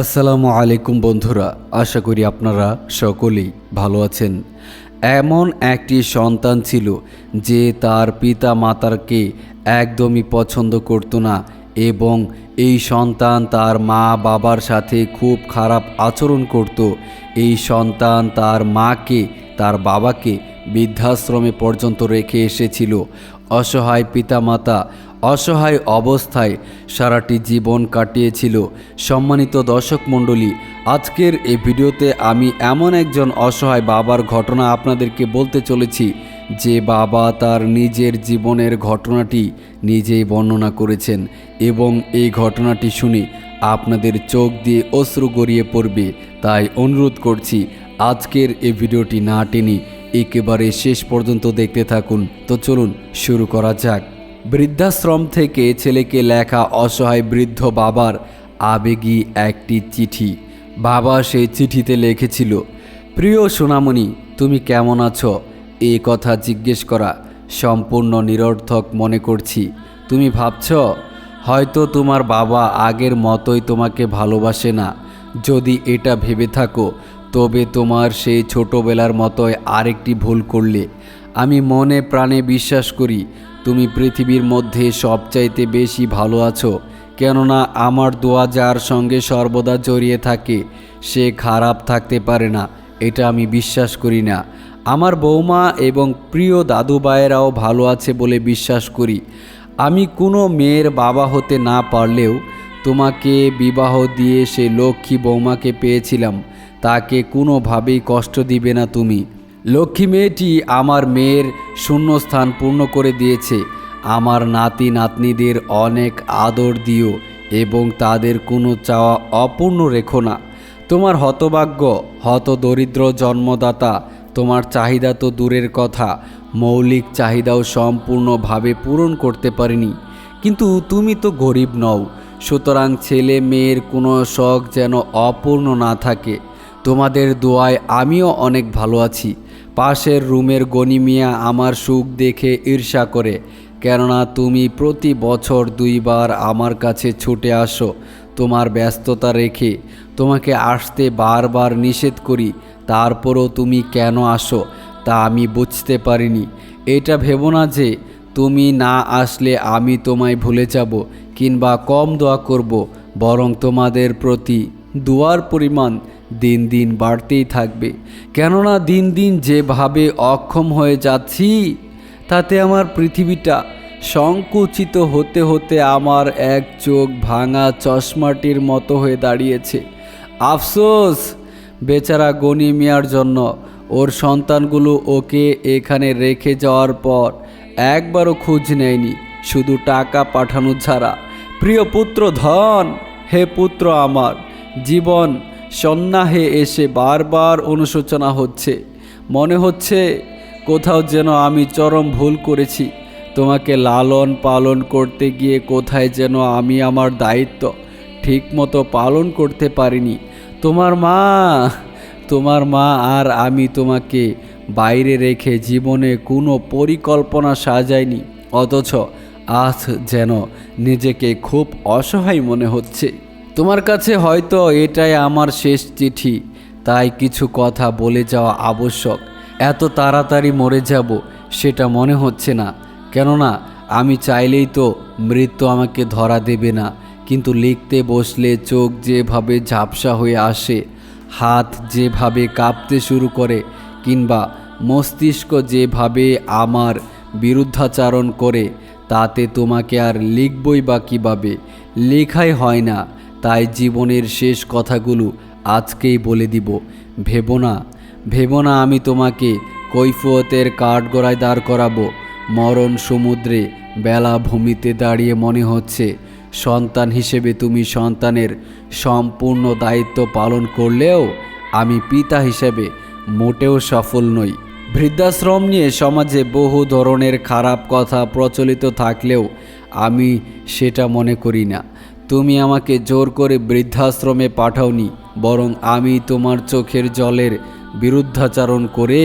আসসালামু আলাইকুম বন্ধুরা, আশা করি আপনারা সকলেই ভালো আছেন। এমন একটি সন্তান ছিল যে তার পিতা মাতারকে একদমই পছন্দ করত না এবং এই সন্তান তার মা বাবার সাথে খুব খারাপ আচরণ করত। এই সন্তান তার মাকে, তার বাবাকে বৃদ্ধাশ্রমে পর্যন্ত রেখে এসেছিল। অসহায় পিতামাতা, অসহায় অবস্থায় সারাটি জীবন কাটিয়েছিল। সম্মানিত দর্শক মণ্ডলী, আজকের এই ভিডিওতে আমি এমন একজন অসহায় বাবার ঘটনা আপনাদেরকে বলতে চলেছি, যে বাবা তার নিজের জীবনের ঘটনাটি নিজেই বর্ণনা করেছেন এবং এই ঘটনাটি শুনে আপনাদের চোখ দিয়ে অশ্রু গড়িয়ে পড়বে। তাই অনুরোধ করছি, আজকের এই ভিডিওটি না টেনে একেবারে শেষ পর্যন্ত দেখতে থাকুন। তো চলুন, শুরু করা যাক। বৃদ্ধাশ্রম থেকে ছেলেকে লেখা অসহায় বৃদ্ধ বাবার আবেগী একটি চিঠি। বাবা সেই চিঠিতে লিখেছিল, প্রিয় সোনামণি, তুমি কেমন আছো? এই কথা জিজ্ঞেস করা সম্পূর্ণ নিরর্থক মনে করছি। তুমি ভাবছ, হয়তো তোমার বাবা আগের মতোই তোমাকে ভালোবাসে না। যদি এটা ভেবে থাকো তবে তোমার সেই ছোটবেলার মতোই আরেকটি ভুল করলে। আমি মনে প্রাণে বিশ্বাস করি, তুমি পৃথিবীর মধ্যে সবচাইতে বেশি ভালো আছো, কেননা আমার দোয়া যার সঙ্গে সর্বদা জড়িয়ে থাকে, সে খারাপ থাকতে পারে না, এটা আমি বিশ্বাস করি না। আমার বৌমা এবং প্রিয় দাদু ভাইয়েরাও ভালো আছে বলে বিশ্বাস করি। আমি কোনো মেয়ের বাবা হতে না পারলেও তোমাকে বিবাহ দিয়ে সে লক্ষ্মী বৌমাকে পেয়েছিলাম। তাকে কোনোভাবেই কষ্ট দিবে না তুমি। লক্ষ্মী মেয়েটি আমার মেয়ের শূন্যস্থান পূর্ণ করে দিয়েছে। আমার নাতি নাতনিদের অনেক আদর দিও এবং তাদের কোনো চাওয়া অপূর্ণ রেখো না। তোমার হতভাগ্য, হত দরিদ্র জন্মদাতা, তোমার চাহিদা তো দূরের কথা। মৌলিক চাহিদাও সম্পূর্ণভাবে পূরণ করতে পারিনি। কিন্তু তুমি তো গরিব নও, সুতরাং ছেলে মেয়ের কোনো শখ যেন অপূর্ণ না থাকে। তোমাদের দোয়ায় আমিও অনেক ভালো আছি। পাশের রুমের গনিমিয়া আমার সুখ দেখে ঈর্ষা করে, কেননা তুমি প্রতি বছর দুইবার আমার কাছে ছুটে আসো, তোমার ব্যস্ততা রেখে। তোমাকে আসতে বারবার নিষেধ করি, তারপরও তুমি কেন আসো, তা আমি বুঝতে পারিনি। এটা ভেবো না যে, তুমি না আসলে আমি তোমায় ভুলে যাব, কিংবা কম দোয়া করব, বরং তোমাদের প্রতি দোয়ার পরিমাণ দিন দিন বাড়তেই থাকবে। কেননা দিন দিন যেভাবে অক্ষম হয়ে যাচ্ছি, তাতে আমার পৃথিবীটা সংকুচিত হতে হতে আমার এক চোখ ভাঙা চশমাটির মতো হয়ে দাঁড়িয়েছে। আফসোস! বেচারা গনি মিয়ার জন্য ওর সন্তানগুলো ওকে এখানে রেখে যাওয়ার পর একবারও খোঁজ নেয়নি, শুধু টাকা পাঠানো ছাড়া প্রিয় পুত্র ধন, হে পুত্র আমার, জীবন সন্ন্যাহে এসে বারবার অনুশোচনা হচ্ছে। মনে হচ্ছে কোথাও যেন আমি চরম ভুল করেছি। তোমাকে লালন পালন করতে গিয়ে কোথায় যেন আমি আমার দায়িত্ব ঠিকমতো পালন করতে পারিনি। তোমার মা তোমার মা আর আমি তোমাকে বাইরে রেখে জীবনে কোনো পরিকল্পনা সাজাইনি। অথচ আজ যেন নিজেকে খুব অসহায় মনে হচ্ছে। তোমার কাছে হয়তো এটাই আমার শেষ চিঠি, তাই কিছু কথা বলে যাওয়া আবশ্যক। এত তাড়াতাড়ি মরে যাব, সেটা মনে হচ্ছে না। কেননা, আমি চাইলেই তো মৃত্যু আমাকে ধরা দেবে না, কিন্তু লিখতে বসলে চোখ যেভাবে ঝাপসা হয়ে আসে, হাত যেভাবে কাঁপতে শুরু করে, কিংবা মস্তিষ্ক যেভাবে আমার বিরুদ্ধাচারণ করে, তাতে তোমাকে আর লিখবই বা কীভাবে? লেখাই হয় না। তাই জীবনের শেষ কথাগুলো আজকেই বলে দিব। ভেবো না ভেবো না আমি তোমাকে কৈফিয়তের কাঠগড়ায় দাঁড় করাবো। মরণ সমুদ্রে বেলা ভূমিতে দাঁড়িয়ে মনে হচ্ছে সন্তান হিসেবে তুমি সন্তানের সম্পূর্ণ দায়িত্ব পালন করলেও আমি পিতা হিসেবে মোটেও সফল নই। বৃদ্ধাশ্রম নিয়ে সমাজে বহু ধরনের খারাপ কথা প্রচলিত থাকলেও আমি সেটা মনে করি না। তুমি আমাকে জোর করে বৃদ্ধাশ্রমে পাঠাওনি, বরং আমি তোমার চোখের জলের বিরুদ্ধাচারণ করে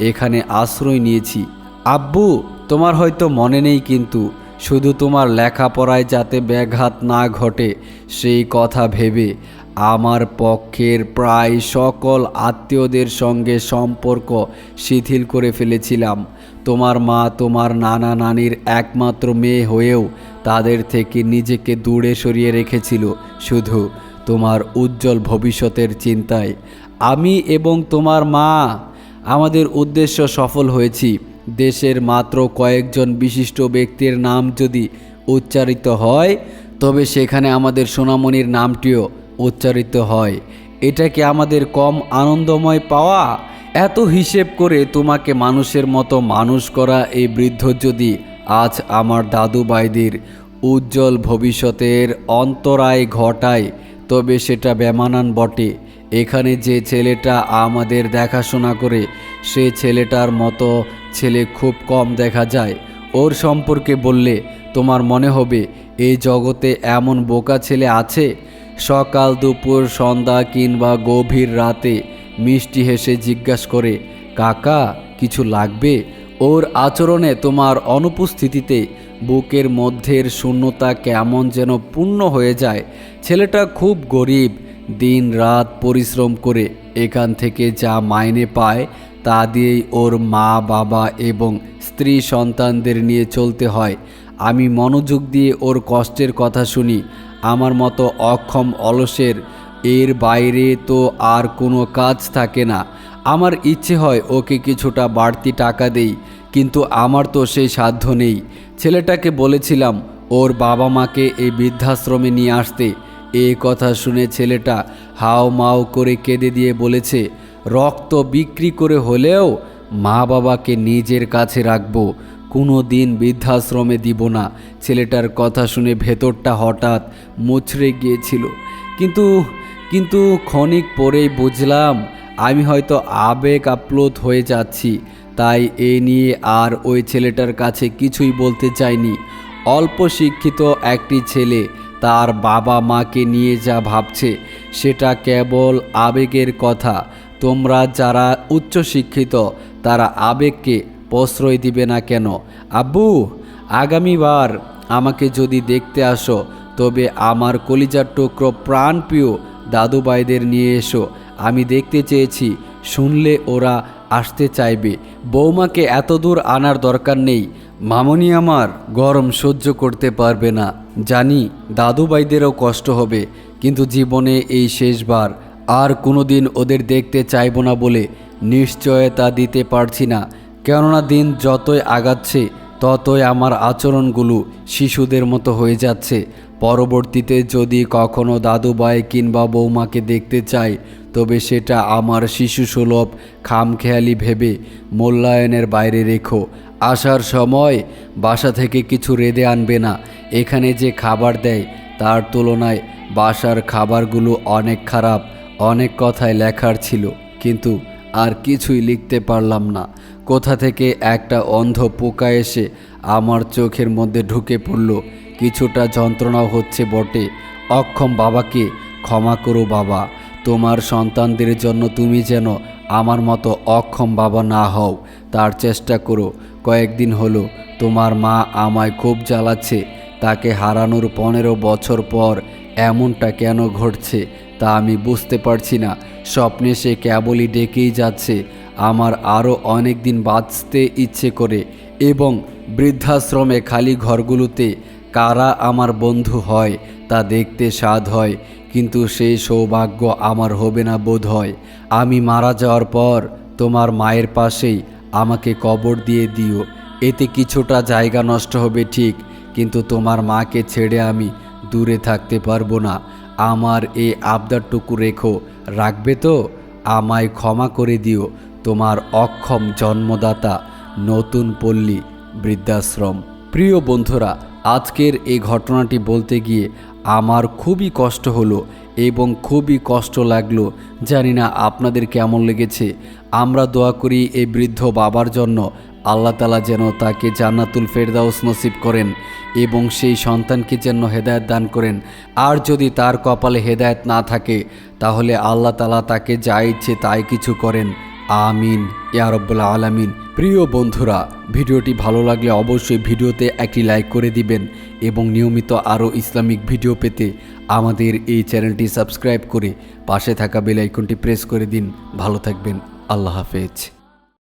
এখানে আশ্রয় নিয়েছি। আব্বু, তোমার হয়তো মনে নেই কিন্তু, শুধু তোমার লেখাপড়ায় যাতে ব্যাঘাত না ঘটে, সেই কথা ভেবে আমার পক্ষের প্রায় সকল আত্মীয়দের সঙ্গে সম্পর্ক শিথিল করে ফেলেছিলাম। তোমার মা তোমার নানা নানির একমাত্র মেয়ে হয়েও তাদের থেকে নিজেকে দূরে সরিয়ে রেখেছিল শুধু তোমার উজ্জ্বল ভবিষ্যতের চিন্তায়। আমি এবং তোমার মা। আমাদের উদ্দেশ্য সফল হয়েছি। দেশের মাত্র কয়েকজন বিশিষ্ট ব্যক্তির নাম যদি উচ্চারিত হয়, তবে সেখানে আমাদের সোনামণির নামটিও উচ্চারিত হয়। এটা কি আমাদের কম আনন্দময় পাওয়া? এত হিসেব করে তোমাকে মানুষের মতো মানুষ করা এই বৃদ্ধ যদি আজ আমার দাদু বাইদির উজ্জ্বল ভবিষ্যতের অন্তরায় ঘটায়, তবে সেটা বেমানান বটে। এখানে যে ছেলেটা আমাদের দেখাশোনা করে, সে ছেলেটার মতো ছেলে খুব কম দেখা যায়। ওর সম্পর্কে বললে, তোমার মনে হবে এই জগতে এমন বোকা ছেলে আছে? সকাল দুপুর, সন্ধ্যা কিংবা গভীর রাতে মিষ্টি হেসে জিজ্ঞাসা করে, কাকা, কিছু লাগবে? ওর আচরণে তোমার অনুপস্থিতিতে বুকের মধ্যের শূন্যতা কেমন যেন পূর্ণ হয়ে যায়। ছেলেটা খুব গরিব, দিন রাত পরিশ্রম করে এখান থেকে যা মাইনে পায় তা দিয়েই ওর মা, বাবা এবং স্ত্রী সন্তানদের নিয়ে চলতে হয়। আমি মনোযোগ দিয়ে ওর কষ্টের কথা শুনি। আমার মতো অক্ষম অলসের এর বাইরে তো আর কোনো কাজ থাকে না। আমার ইচ্ছে হয় ওকে কিছুটা বাড়তি টাকা দেই, কিন্তু আমার তো সেই সাধ্য নেই। ছেলেটাকে বলেছিলাম ওর বাবা মাকে এই বৃদ্ধাশ্রমে নিয়ে আসতে। এ কথা শুনে ছেলেটা হাও মাও করে কেঁদে দিয়ে বলেছে, রক্ত বিক্রি করে হলেও মা বাবাকে নিজের কাছে রাখব, কোনো দিন বৃদ্ধাশ্রমে দিব না। ছেলেটার কথা শুনে ভেতরটা হঠাৎ মুচড়ে গিয়েছিল। কিন্তু কিন্তু ক্ষণিক পরেই বুঝলাম আমি হয়তো আবেগ আপ্লুত হয়ে যাচ্ছি, তাই এ নিয়ে আর ওই ছেলেটার কাছে কিছুই বলতে চাইনি। অল্প শিক্ষিত একটি ছেলে, তার বাবা মাকে নিয়ে যা ভাবছে, সেটা কেবল আবেগের কথা। তোমরা যারা উচ্চশিক্ষিত তারা আবেগকে প্রশ্রয় দিবে না কেন? আব্বু আগামীবার আমাকে যদি দেখতে আসো, তবে আমার কলিজার টুকরো প্রাণপ্রিয় দাদুভাইদের নিয়ে এসো। আমি দেখতে চেয়েছি, শুনলে ওরা আসতে চাইবে। বৌমাকে এত দূর আনার দরকার নেই। মামনি আমার গরম সহ্য করতে পারবে না। জানি দাদুভাইদেরও কষ্ট হবে, কিন্তু জীবনে এই শেষবার আর কোনোদিন ওদের দেখতে চাইব না বলে নিশ্চয়তা দিতে পারছি না। কেননা দিন যতই আগাচ্ছে, ততই আমার আচরণগুলো শিশুদের মতো হয়ে যাচ্ছে। পরবর্তীতে যদি কখনো দাদুভাই কিংবা বৌমাকে দেখতে চাই তবে সেটা আমার শিশু সুলভ খামখেয়ালি ভেবে মূল্যায়নের বাইরে রেখো। আসার সময় বাসা থেকে কিছু রেঁধে আনবে না। এখানে যে খাবার দেয়, তার তুলনায় বাসার খাবারগুলো অনেক খারাপ, অনেক কথায় লেখার ছিল। কিন্তু আর কিছুই লিখতে পারলাম না। কোথা থেকে একটা অন্ধ পোকা এসে আমার চোখের মধ্যে ঢুকে পড়ল। কিছুটা যন্ত্রণাও হচ্ছে বটে। অক্ষম বাবাকে ক্ষমা করো বাবা। তোমার সন্তানদের জন্য তুমি যেন আমার মতো অক্ষম বাবা না হও, তার চেষ্টা করো। কয়েকদিন হলো, তোমার মা আমায় খুব জ্বালাচ্ছে, তাকে হারানোর পনেরো বছর পর এমনটা কেন ঘটছে তা আমি বুঝতে পারছি না। স্বপ্নে সে কেবলই ডেকেই যাচ্ছে, আমার আরও অনেক দিন বাঁচতে ইচ্ছে করে এবং বৃদ্ধাশ্রমে খালি ঘরগুলোতে কারা আমার বন্ধু হয় তা দেখতে স্বাদ হয়। কিন্তু সেই সৌভাগ্য আমার হবে না বোধ হয়। আমি মারা যাওয়ার পর তোমার মায়ের পাশেই আমাকে কবর দিয়ে দিও। এতে কিছুটা জায়গা নষ্ট হবে ঠিক, কিন্তু তোমার মাকে ছেড়ে আমি দূরে থাকতে পারব না। আমার এই আবদারটুকু রেখো। রাখবে তো? আমায় ক্ষমা করে দিও। তোমার অক্ষম জন্মদাতা নতুন পল্লী বৃদ্ধাশ্রম। প্রিয় বন্ধুরা আজকের এই ঘটনাটি বলতে গিয়ে আমার খুবই কষ্ট হলো এবং খুবই কষ্ট লাগল। জানি না আপনাদের কেমন লেগেছে। আমরা দোয়া করি এই বৃদ্ধ বাবার জন্য। আল্লাহ তালা যেন তাকে জান্নাতুল ফেরদাউস নসিব করেন এবং সেই সন্তানকে যেন হেদায়ত দান করেন। আর যদি তার কপালে হেদায়ত না থাকে, তাহলে আল্লাহ তালা তাকে যা ইচ্ছে তাই কিছু করেন। আমিন, ইয়া রব্বুল আলামিন। প্রিয় বন্ধুরা, ভিডিওটি ভালো লাগলে অবশ্যই ভিডিওতে একটি লাইক করে দিবেন এবং নিয়মিত আরও ইসলামিক ভিডিও পেতে আমাদের এই চ্যানেলটি সাবস্ক্রাইব করে পাশে থাকা বেল আইকনটি প্রেস করে দিন। ভালো থাকবেন। আল্লাহ হাফেজ।